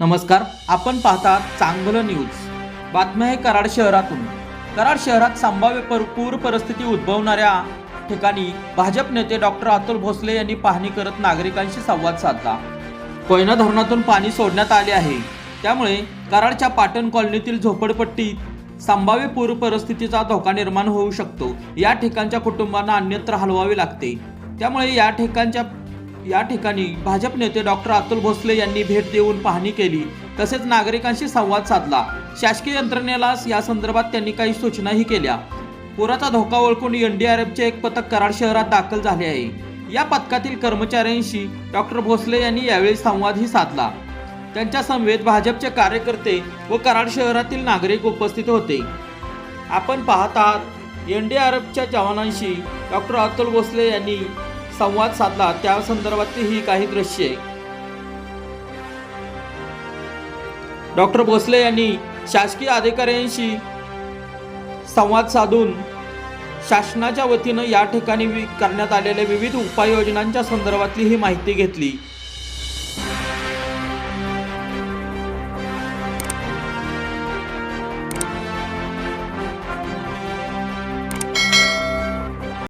नमस्कार आपण पाहता चांगलं न्यूज. बातम्या आहे कराड शहरातून. कराड शहरात संभाव्य पर पूर परिस्थिती उद्भवणाऱ्या ठिकाणी भाजप नेते डॉक्टर अतुल भोसले यांनी पाहणी करत नागरिकांशी संवाद साधला. कोयना धरणातून पाणी सोडण्यात आले आहे. त्यामुळे कराडच्या पाटण कॉलनीतील झोपडपट्टीत संभाव्य पूर परिस्थितीचा धोका निर्माण होऊ शकतो. या ठिकाणच्या कुटुंबांना अन्यत्र हलवावे लागते. त्यामुळे या ठिकाणच्या या ठिकाणी भाजप नेते डॉक्टर अतुल भोसले यांनी भेट देऊन पाहणी केली. तसेच नागरिकांशी संवाद साधला. शासकीय यंत्रणेला या संदर्भात त्यांनी काही सूचनाही केल्या. पुराचा धोका ओळखून एनडीआरएफचे एक पथक कराड शहरात दाखल झाले आहे. या पथकातील कर्मचाऱ्यांशी डॉक्टर भोसले यांनी यावेळी संवादही साधला. त्यांच्या समवेत भाजपचे कार्यकर्ते व कराड शहरातील नागरिक उपस्थित होते. आपण पाहत आहात एनडीआरएफच्या जवानांशी डॉक्टर अतुल भोसले यांनी संवाद साधला त्या संदर्भातली ही काही दृश्ये. डॉक्टर भोसले यांनी शासकीय अधिकाऱ्यांशी संवाद साधून शासनाच्या वतीनं या ठिकाणी करण्यात आलेल्या विविध उपाययोजनांच्या संदर्भातली ही माहिती घेतली.